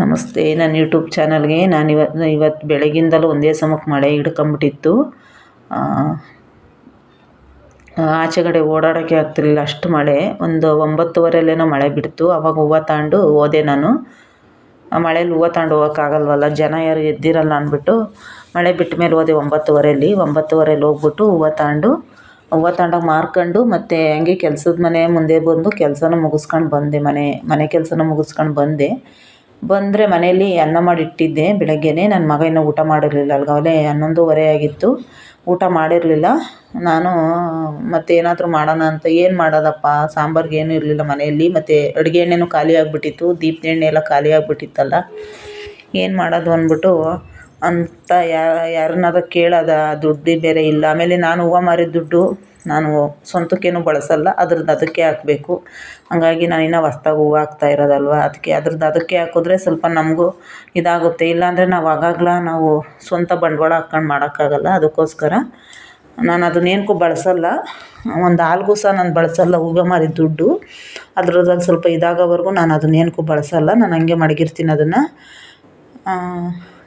ನಮಸ್ತೆ. ನನ್ನ ಯೂಟ್ಯೂಬ್ ಚಾನಲ್ಗೆ ನಾನು ಇವತ್ತು ಇವತ್ತು ಬೆಳಗಿಂದಲೂ ಒಂದೇ ಸಮಕ್ಕೆ ಮಳೆ ಹಿಡ್ಕೊಂಬಿಟ್ಟಿತ್ತು. ಆಚೆ ಕಡೆ ಓಡಾಡೋಕ್ಕೆ ಆಗ್ತಿರಲಿಲ್ಲ ಅಷ್ಟು ಮಳೆ. ಒಂದು ಒಂಬತ್ತುವರೆಯಲ್ಲೇನೋ ಮಳೆ ಬಿಡ್ತು. ಆವಾಗ ಹೂವು ತಗೊಂಡು ಹೋದೆ ನಾನು. ಆ ಮಳೇಲಿ ಹೂವು ತಗೊಂಡು ಹೋಗೋಕ್ಕಾಗಲ್ವಲ್ಲ? ಜನ ಯಾರು ಎದ್ದಿರಲ್ಲ ಅಂದ್ಬಿಟ್ಟು ಮಳೆ ಬಿಟ್ಟ ಮೇಲೆ ಹೋದೆ ಒಂಬತ್ತುವರೆಯಲ್ಲಿ. ಒಂಬತ್ತುವರೆಲಿ ಹೋಗ್ಬಿಟ್ಟು ಹೂವು ತಗೊಂಡು ಹೂವು ತಗೊಂಡೋಗಿ ಮಾರ್ಕೊಂಡು ಮತ್ತು ಹಂಗೆ ಕೆಲ್ಸದ ಮನೆ ಮುಂದೆ ಬಂದು ಕೆಲಸನ ಮುಗಿಸ್ಕೊಂಡು ಬಂದೆ ಮನೆ ಮನೆ ಕೆಲಸನ ಮುಗಿಸ್ಕೊಂಡು ಬಂದೆ. ಬಂದರೆ ಮನೆಯಲ್ಲಿ ಅನ್ನ ಮಾಡಿಟ್ಟಿದ್ದೆ ಬೆಳಗ್ಗೆನೇ. ನನ್ನ ಮಗ ಇನ್ನೂ ಊಟ ಮಾಡಿರಲಿಲ್ಲ. ಅಲ್ಗಾವಲೇ ಹನ್ನೊಂದುವರೆ ಆಗಿತ್ತು. ಊಟ ಮಾಡಿರಲಿಲ್ಲ. ನಾನು, ಮತ್ತೆ ಏನಾದರೂ ಮಾಡೋಣ ಅಂತ ಏನು ಮಾಡೋದಪ್ಪ? ಸಾಂಬಾರ್ಗೆ ಏನೂ ಇರಲಿಲ್ಲ ಮನೆಯಲ್ಲಿ. ಮತ್ತು ಅಡುಗೆ ಎಣ್ಣೆನೂ ಖಾಲಿ ಆಗಿಬಿಟ್ಟಿತ್ತು. ದೀಪದ ಎಣ್ಣೆ ಎಲ್ಲ ಖಾಲಿ ಆಗಿಬಿಟ್ಟಿತ್ತಲ್ಲ. ಏನು ಮಾಡೋದು ಅಂದ್ಬಿಟ್ಟು ಅಂತ ಯಾರನ್ನಾದ್ರೂ ಕೇಳೋದಾ. ದುಡ್ಡು ಬೇರೆ ಇಲ್ಲ. ಆಮೇಲೆ ನಾನು ಹೂವು ಮಾರಿದ ದುಡ್ಡು ನಾನು ಸ್ವಂತಕ್ಕೇನು ಬಳಸಲ್ಲ, ಅದ್ರದ್ದು ಅದಕ್ಕೆ ಹಾಕ್ಬೇಕು. ಹಂಗಾಗಿ ನಾನು ಇನ್ನೂ ಹೊಸ್ದಾಗಿ ಹೂವು ಹಾಕ್ತಾ ಇರೋದಲ್ವ? ಅದಕ್ಕೆ ಅದ್ರದ್ದು ಅದಕ್ಕೆ ಹಾಕಿದ್ರೆ ಸ್ವಲ್ಪ ನಮಗೂ ಇದಾಗುತ್ತೆ. ಇಲ್ಲಾಂದರೆ ನಾವು ಆಗಾಗ ನಾವು ಸ್ವಂತ ಬಂಡವಾಳ ಹಾಕ್ಕೊಂಡು ಮಾಡೋಕ್ಕಾಗಲ್ಲ. ಅದಕ್ಕೋಸ್ಕರ ನಾನು ಅದನ್ನೇನಕ್ಕೂ ಬಳಸಲ್ಲ. ಒಂದು ಹಾಲ್ಗೂ ಸಹ ನಾನು ಬಳಸಲ್ಲ, ಹೂವು ಮಾರಿದ ದುಡ್ಡು. ಅದ್ರದ್ದು ಸ್ವಲ್ಪ ಇದಾಗೋವರೆಗೂ ನಾನು ಅದನ್ನೇನಕ್ಕೂ ಬಳಸಲ್ಲ. ನಾನು ಹಂಗೆ ಮಡಗಿರ್ತೀನಿ ಅದನ್ನು.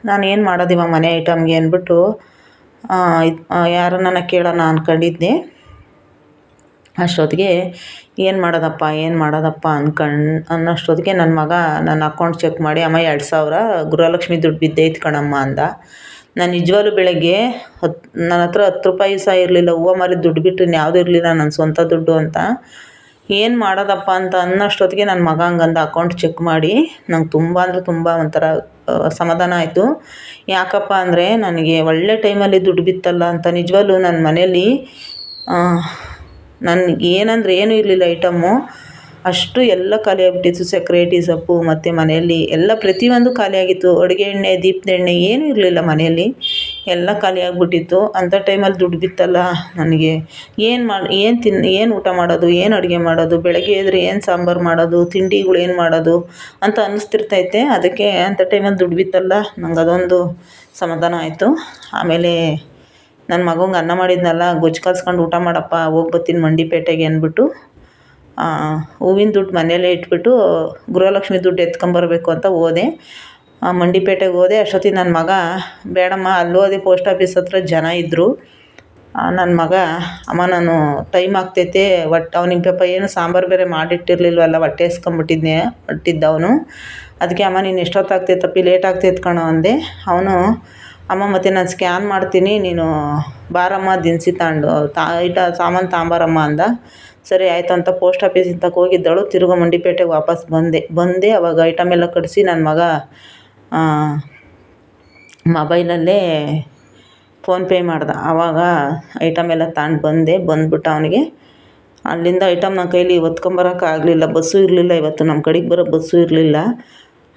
ನಾನು ಏನು ಮಾಡೋದು ಇವಾಗ ಮನೆ ಐಟಮ್ಗೆ ಅಂದ್ಬಿಟ್ಟು ಯಾರನ್ನ ಕೇಳೋಣ ಅಂದ್ಕೊಂಡಿದ್ದೆ ಅಷ್ಟೊತ್ತಿಗೆ ಏನು ಮಾಡೋದಪ್ಪ ಏನು ಮಾಡೋದಪ್ಪ ಅನ್ಕಂಡು ಅನ್ನೋಷ್ಟೊತ್ತಿಗೆ ನನ್ನ ಮಗ ನನ್ನ ಅಕೌಂಟ್ ಚೆಕ್ ಮಾಡಿ, ಅಮ್ಮ ಎರಡು ಸಾವಿರ, ಗೃಹಲಕ್ಷ್ಮಿ ದುಡ್ಡು ಬಿದ್ದೈತೆ ಕಣಮ್ಮ ಅಂದ. ನಾನು ನಿಜವಾಗ್ಲೂ ಬೆಳಗ್ಗೆ ಹತ್ತು ನನ್ನ ಹತ್ರ ಹತ್ತು ರೂಪಾಯಿ ಸಹ ಇರಲಿಲ್ಲ, ಹೂವು ಮಾರಿದ ದುಡ್ಡು ಬಿಟ್ಟರೆ ಇನ್ಯಾವುದೂ ಇರಲಿಲ್ಲ ನನ್ನ ಸ್ವಂತ ದುಡ್ಡು ಅಂತ. ಏನು ಮಾಡೋದಪ್ಪ ಅಂತ ಅನ್ನೋಷ್ಟೊತ್ತಿಗೆ ನನ್ನ ಮಗ ಹಂಗಂದ ಅಕೌಂಟ್ ಚೆಕ್ ಮಾಡಿ, ನಂಗೆ ತುಂಬ ಅಂದರೆ ತುಂಬ ಒಂಥರ ಸಮಾಧಾನ ಆಯಿತು. ಯಾಕಪ್ಪ ಅಂದರೆ ನನಗೆ ಒಳ್ಳೆ ಟೈಮಲ್ಲಿ ದುಡ್ಡು ಬಿತ್ತಲ್ಲ ಅಂತ ನಿಜವಾಗ್ಲೂ ನನ್ನ ಮನೇಲಿ ನನ್ಗೆ ಏನಂದ್ರೆ ಏನೂ ಇರಲಿಲ್ಲ ಐಟಮ್ಮು. ಅಷ್ಟು ಎಲ್ಲ ಖಾಲಿ ಆಗ್ಬಿಟ್ಟಿತ್ತು ಸಕ್ಕರೆ ಟೀ ಸೊಪ್ಪು ಮತ್ತು ಮನೆಯಲ್ಲಿ ಎಲ್ಲ ಪ್ರತಿಯೊಂದು ಖಾಲಿಯಾಗಿತ್ತು ಅಡುಗೆ ಎಣ್ಣೆ, ದೀಪದ ಎಣ್ಣೆ ಏನೂ ಇರಲಿಲ್ಲ ಮನೆಯಲ್ಲಿ. ಎಲ್ಲ ಖಾಲಿಯಾಗಿಬಿಟ್ಟಿತ್ತು ಅಂಥ ಟೈಮಲ್ಲಿ ದುಡ್ಡು ಬಿತ್ತಲ್ಲ ನನಗೆ. ಏನು ಮಾಡಿ, ಏನು ತಿನ್, ಏನು ಊಟ ಮಾಡೋದು, ಏನು ಅಡುಗೆ ಮಾಡೋದು, ಬೆಳಗ್ಗೆ ಎದ್ದರೆ ಏನು ಸಾಂಬಾರು ಮಾಡೋದು, ತಿಂಡಿಗಳು ಏನು ಮಾಡೋದು ಅಂತ ಅನ್ನಿಸ್ತಿರ್ತೈತೆ. ಅದಕ್ಕೆ ಅಂಥ ಟೈಮಲ್ಲಿ ದುಡ್ಡು ಬಿತ್ತಲ್ಲ. ನಂಗೆ ಅದೊಂದು ಸಮಾಧಾನ ಆಯಿತು. ಆಮೇಲೆ ನನ್ನ ಮಗಂಗೆ ಅನ್ನ ಮಾಡಿದ್ನಲ್ಲ, ಗೊಜ್ಜು ಕಲ್ಸ್ಕೊಂಡು ಊಟ ಮಾಡಪ್ಪ, ಹೋಗಿ ಬರ್ತೀನಿ ಮಂಡಿಪೇಟೆಗೆ ಅಂದ್ಬಿಟ್ಟು ಹೂವಿನ ದುಡ್ಡು ಮನೆಯಲ್ಲೇ ಇಟ್ಬಿಟ್ಟು ಗೃಹಲಕ್ಷ್ಮಿ ದುಡ್ಡು ಎತ್ಕೊಂಬರ್ಬೇಕು ಅಂತ ಹೋದೆ. ಮಂಡಿಪೇಟೆಗೆ ಹೋದೆ. ಅಷ್ಟೊತ್ತಿಗೆ ನನ್ನ ಮಗ, ಬೇಡಮ್ಮ, ಅಲ್ಲಿ ಹೋದೆ ಪೋಸ್ಟ್ ಆಫೀಸ್ ಹತ್ರ ಜನ ಇದ್ದರು ನನ್ನ ಮಗ, ಅಮ್ಮ ನಾನು ಟೈಮ್ ಆಗ್ತೈತೆ ಒಟ್ಟು ಅವ್ನಿಗೆ ಪಾಪ ಏನು ಸಾಂಬಾರು ಬೇರೆ ಮಾಡಿಟ್ಟಿರ್ಲಿಲ್ವಲ್ಲ, ಹೊಟ್ಟೆ ಹಸ್ಕೊಂಬಿಟ್ಟಿದ್ನೆ ಹೊಟ್ಟಿದ್ದ ಅವನು ಅದಕ್ಕೆ, ಅಮ್ಮ, ನೀನು ಎಷ್ಟೊತ್ತಾಗ್ತೈತಪ್ಪಿ, ಲೇಟ್ ಆಗ್ತೈತೆ ಕಣೋ, ಅಂದೆ. ಅವನು ಅಮ್ಮ, ಮತ್ತು ನಾನು ಸ್ಕ್ಯಾನ್ ಮಾಡ್ತೀನಿ, ನೀನು ಬಾರಮ್ಮ, ದಿನಸಿ ತಗೊಂಡು ತಾ ಐಟ ಸಾಮಾನು ತಗೊಂಬಾರಮ್ಮ ಅಂದ. ಸರಿ, ಆಯಿತು ಅಂತ ಪೋಸ್ಟ್ ಆಫೀಸಿಂದ ಹೋಗಿದ್ದಳು. ತಿರ್ಗಿ ಮಂಡಿಪೇಟೆಗೆ ವಾಪಸ್ ಬಂದೆ. ಬಂದೆ, ಅವಾಗ ಐಟಮ್ ಎಲ್ಲ ಕಟ್ಟಿಸಿ ನನ್ನ ಮಗ ಮೊಬೈಲಲ್ಲೇ ಫೋನ್ಪೇ ಮಾಡ್ದೆ. ಆವಾಗ ಐಟಮ್ ಎಲ್ಲ ತಗೊಂಡು ಬಂದೆ, ಬಂದ್ಬಿಟ್ಟು ಅವನಿಗೆ. ಅಲ್ಲಿಂದ ಐಟಮ್ ನನ್ನ ಕೈಲಿ ಹೊತ್ಕೊಂಬರೋಕ್ಕಾಗಲಿಲ್ಲ ಬಸ್ಸು ಇರಲಿಲ್ಲ ಇವತ್ತು. ನಮ್ಮ ಕಡೆಗೆ ಬರೋ ಬಸ್ಸು ಇರಲಿಲ್ಲ.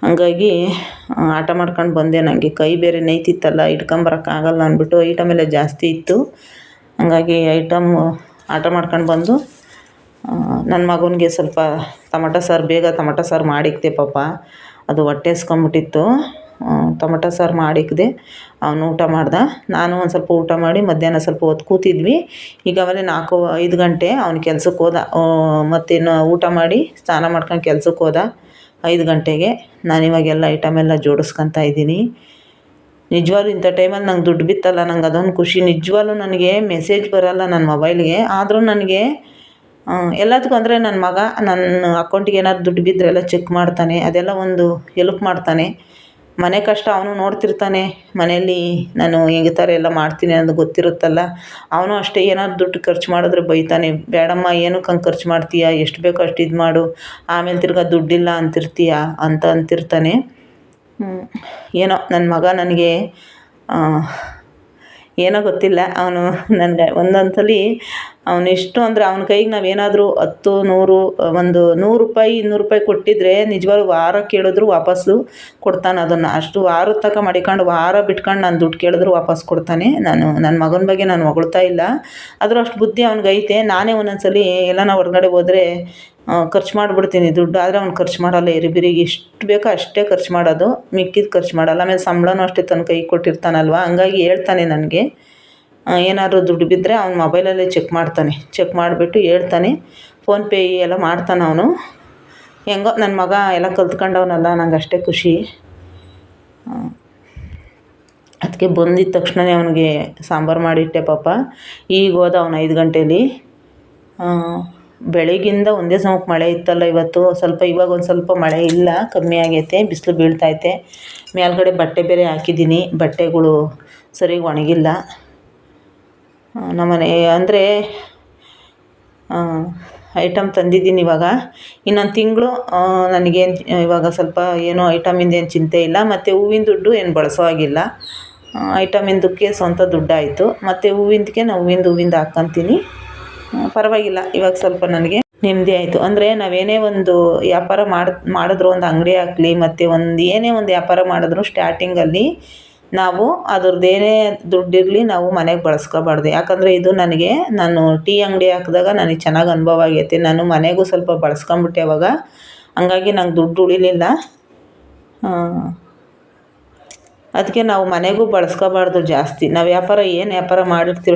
ಹಂಗಾಗಿ ಆಟ ಮಾಡ್ಕೊಂಡು ಬಂದೆ. ನನಗೆ ಕೈ ಬೇರೆ ನೇಯ್ತಿತ್ತಲ್ಲ ಆಗಲ್ಲ ಅಂದ್ಬಿಟ್ಟು ಐಟಮ್ ಎಲ್ಲ ಜಾಸ್ತಿ ಇತ್ತು. ಹಂಗಾಗಿ ಐಟಮ್ಮು ಆಟ ಮಾಡ್ಕೊಂಡು ಬಂದು ನನ್ನ ಮಗನಿಗೆ ಸ್ವಲ್ಪ ತಮಟ ಸಾರು, ಬೇಗ ತಮಟ ಸಾರು ಮಾಡಿಕ್ದೆ ಪಾಪ. ಅದು ಹೊಟ್ಟೆ ಹಸ್ಕೊಂಬಿಟ್ಟಿತ್ತು ಟೊಮಟೊ ಸಾರು ಮಾಡಿಕ್ದೆ, ಅವನು ಊಟ ಮಾಡ್ದ. ನಾನು ಒಂದು ಸ್ವಲ್ಪ ಊಟ ಮಾಡಿ ಮಧ್ಯಾಹ್ನ ಸ್ವಲ್ಪ ಹೊತ್ತು ಕೂತಿದ್ವಿ. ಈಗ ಆಮೇಲೆ ನಾಲ್ಕು, ಐದು ಗಂಟೆ ಅವ್ನು ಕೆಲ್ಸಕ್ಕೆ ಹೋದ. ಮತ್ತೇನು ಊಟ ಮಾಡಿ, ಸ್ನಾನ ಮಾಡ್ಕೊಂಡು ಕೆಲ್ಸಕ್ಕೆ ಹೋದ. ಐದು ಗಂಟೆಗೆ. ನಾನು ಇವಾಗೆಲ್ಲ ಐಟಮ್ ಎಲ್ಲ ಜೋಡಿಸ್ಕೊತಾ ಇದ್ದೀನಿ. ನಿಜವಾಗ್ಲೂ ಇಂಥ ಟೈಮಲ್ಲಿ ನಂಗೆ ದುಡ್ಡು ಬಿತ್ತಲ್ಲ, ನಂಗೆ ಅದೊಂದು ಖುಷಿ. ನಿಜವಾಗ್ಲೂ ನನಗೆ ಮೆಸೇಜ್ ಬರೋಲ್ಲ ನನ್ನ ಮೊಬೈಲ್ಗೆ ಆದರೂ ನನಗೆ ಎಲ್ಲದಕ್ಕೂ ಅಂದರೆ ನನ್ನ ಮಗ ನನ್ನ ಅಕೌಂಟಿಗೆ ಏನಾದ್ರು ದುಡ್ಡು ಬಿದ್ದರೆ ಎಲ್ಲ ಚೆಕ್ ಮಾಡ್ತಾನೆ. ಅದೆಲ್ಲ ಒಂದು ಹೆಲ್ಪ್ ಮಾಡ್ತಾನೆ. ಮನೆ ಕಷ್ಟ ಅವನು ನೋಡ್ತಿರ್ತಾನೆ. ಮನೆಯಲ್ಲಿ ನಾನು ಈ ಥರ ಎಲ್ಲ ಮಾಡ್ತೀನಿ ಅನ್ನೋದು ಗೊತ್ತಿರುತ್ತಲ್ಲ. ಅವನು ಅಷ್ಟೇ ಏನಾದ್ರು ದುಡ್ಡು ಖರ್ಚು ಮಾಡಿದ್ರೆ ಬೈತಾನೆ. ಬೇಡಮ್ಮ, ಏನಕ್ಕೆ ಹಂಗೆ ಖರ್ಚು ಮಾಡ್ತೀಯ? ಎಷ್ಟು ಬೇಕೋ ಅಷ್ಟು ಇದು ಮಾಡು. ಆಮೇಲೆ ತಿರ್ಗಾ ದುಡ್ಡಿಲ್ಲ ಅಂತಿರ್ತೀಯ? ಅಂತ ಅಂತಿರ್ತಾನೆ. ಏನೋ ನನ್ನ ಮಗ ನನಗೆ ಏನೋ ಗೊತ್ತಿಲ್ಲ. ಅವನು ನನಗೆ ಒಂದೊಂದು ಸಲ ಅವ್ನು ಎಷ್ಟು ಅಂದರೆ ಅವ್ನ ಕೈಗೆ ನಾವು ಏನಾದರೂ ಹತ್ತು, ನೂರು, ಒಂದು ನೂರು ರೂಪಾಯಿ, ಇನ್ನೂರು ರೂಪಾಯಿ ಕೊಟ್ಟಿದ್ದರೆ ನಿಜವಾಗ್ಲೂ ವಾರ ಕೇಳಿದ್ರು ವಾಪಸ್ಸು ಕೊಡ್ತಾನೆ ಅದನ್ನು. ಅಷ್ಟು ವಾರದ ತನಕ ಮಡಿಕೊಂಡು ವಾರ ಬಿಟ್ಕೊಂಡು ನಾನು ದುಡ್ಡು ಕೇಳಿದ್ರು ವಾಪಸ್ ಕೊಡ್ತಾನೆ. ನಾನು ನನ್ನ ಮಗನ ಬಗ್ಗೆ ನಾನು ಹೊಗಳ್ತಾ ಇಲ್ಲ. ಆದರೂ ಅಷ್ಟು ಬುದ್ಧಿ ಐತೆ. ನಾನೇ ಒಂದೊಂದು ಸಲ ಎಲ್ಲಾನ ಹೊರಗಡೆ ಹೋದರೆ ಖರ್ಚು ಮಾಡಿಬಿಡ್ತೀನಿ ದುಡ್ಡು. ಆದರೆ ಅವ್ನು ಖರ್ಚು ಮಾಡಲ್ಲ. ಇರಿಬಿರಿಗೆ ಎಷ್ಟು ಬೇಕೋ ಅಷ್ಟೇ ಖರ್ಚು ಮಾಡೋದು. ಮಿಕ್ಕಿದ್ದು ಖರ್ಚು ಮಾಡಲ್ಲ. ಆಮೇಲೆ ಸಂಬಳನೂ ಅಷ್ಟೇ ತನ್ನ ಕೈ ಕೊಟ್ಟಿರ್ತಾನಲ್ವ? ಹಂಗಾಗಿ ಹೇಳ್ತಾನೆ ನನಗೆ. ಏನಾದ್ರು ದುಡ್ಡು ಬಿದ್ದರೆ ಅವ್ನು ಮೊಬೈಲಲ್ಲೇ ಚೆಕ್ ಮಾಡ್ತಾನೆ. ಚೆಕ್ ಮಾಡಿಬಿಟ್ಟು ಹೇಳ್ತಾನೆ. ಫೋನ್ಪೇ ಎಲ್ಲ ಮಾಡ್ತಾನೆ ಅವನು. ಹೆಂಗೋ ನನ್ನ ಮಗ ಎಲ್ಲ ಕಲ್ತ್ಕೊಂಡವ್ನಲ್ಲ, ನಂಗೆ ಅಷ್ಟೇ ಖುಷಿ. ಅದಕ್ಕೆ ಬಂದಿದ್ದ ತಕ್ಷಣವೇ ಅವನಿಗೆ ಸಾಂಬಾರು ಮಾಡಿಟ್ಟೆ ಪಾಪ. ಈಗ ಹೋದ ಅವ್ನು ಐದು ಗಂಟೇಲಿ. ಬೆಳಗ್ಗಿಂದ ಒಂದೇ ಸಮಕ್ಕೆ ಮಳೆ ಇತ್ತಲ್ಲ ಇವತ್ತು. ಸ್ವಲ್ಪ ಇವಾಗ ಒಂದು ಸ್ವಲ್ಪ ಮಳೆ ಇಲ್ಲ, ಕಮ್ಮಿ ಆಗೈತೆ, ಬಿಸಿಲು ಬೀಳ್ತೈತೆ ಮೇಲ್ಗಡೆ ಬಟ್ಟೆ ಬೇರೆ ಹಾಕಿದ್ದೀನಿ. ಬಟ್ಟೆಗಳು ಸರಿಗೆ ಒಣಗಿಲ್ಲ. ನಮ್ಮನೆ, ಅಂದರೆ ಐಟಮ್ ತಂದಿದ್ದೀನಿ ಇವಾಗ. ಇನ್ನೊಂದು ತಿಂಗಳು ನನಗೇನು ಇವಾಗ ಸ್ವಲ್ಪ ಏನೋ ಐಟಮಿಂದು ಏನು ಚಿಂತೆ ಇಲ್ಲ. ಮತ್ತು ಹೂವಿನ ದುಡ್ಡು ಏನು ಬಳಸೋ ಹಾಗಿಲ್ಲ. ಐಟಮಿಂದಕ್ಕೆ ಸ್ವಂತ ದುಡ್ಡಾಯಿತು. ಮತ್ತು ಹೂವಿಂದಕ್ಕೆ ನಾವು ಹೂವಿಂದ ಹೂವಿಂದ ಹಾಕ್ಕಂತೀನಿ ಪರವಾಗಿಲ್ಲ, ಇವಾಗ ಸ್ವಲ್ಪ ನನಗೆ ನೆಮ್ಮದಿ ಆಯಿತು. ಅಂದರೆ ನಾವೇನೇ ಒಂದು ವ್ಯಾಪಾರ ಮಾಡಿ, ಮಾಡಿದ್ರು, ಒಂದು ಅಂಗಡಿ ಆಗಲಿ ಮತ್ತು ಒಂದು ಏನೇ ಒಂದು ವ್ಯಾಪಾರ ಮಾಡಿದ್ರು ಸ್ಟಾರ್ಟಿಂಗಲ್ಲಿ ನಾವು ಅದ್ರದ್ದು ಏನೇ ದುಡ್ಡಿರಲಿ ನಾವು ಮನೆಗೆ ಬಳಸ್ಕೊಬಾರ್ದು. ಯಾಕಂದರೆ ಇದು ನನಗೆ ನಾನು ಟೀ ಅಂಗಡಿ ಹಾಕಿದಾಗ ನನಗೆ ಚೆನ್ನಾಗಿ ಅನುಭವ ಆಗೈತಿ. ನಾನು ಮನೆಗೂ ಸ್ವಲ್ಪ ಬಳಸ್ಕೊಂಬಿಟ್ಟೆ ಅವಾಗ. ಹಂಗಾಗಿ ನಂಗೆ ದುಡ್ಡು ಉಳಿಲಿಲ್ಲ. ಅದಕ್ಕೆ ನಾವು ಮನೆಗೂ ಬಳಸ್ಕೋಬಾರ್ದು ಜಾಸ್ತಿ. ನಾವು ವ್ಯಾಪಾರ ಏನು ವ್ಯಾಪಾರ ಮಾಡಿರ್ತೀವಿ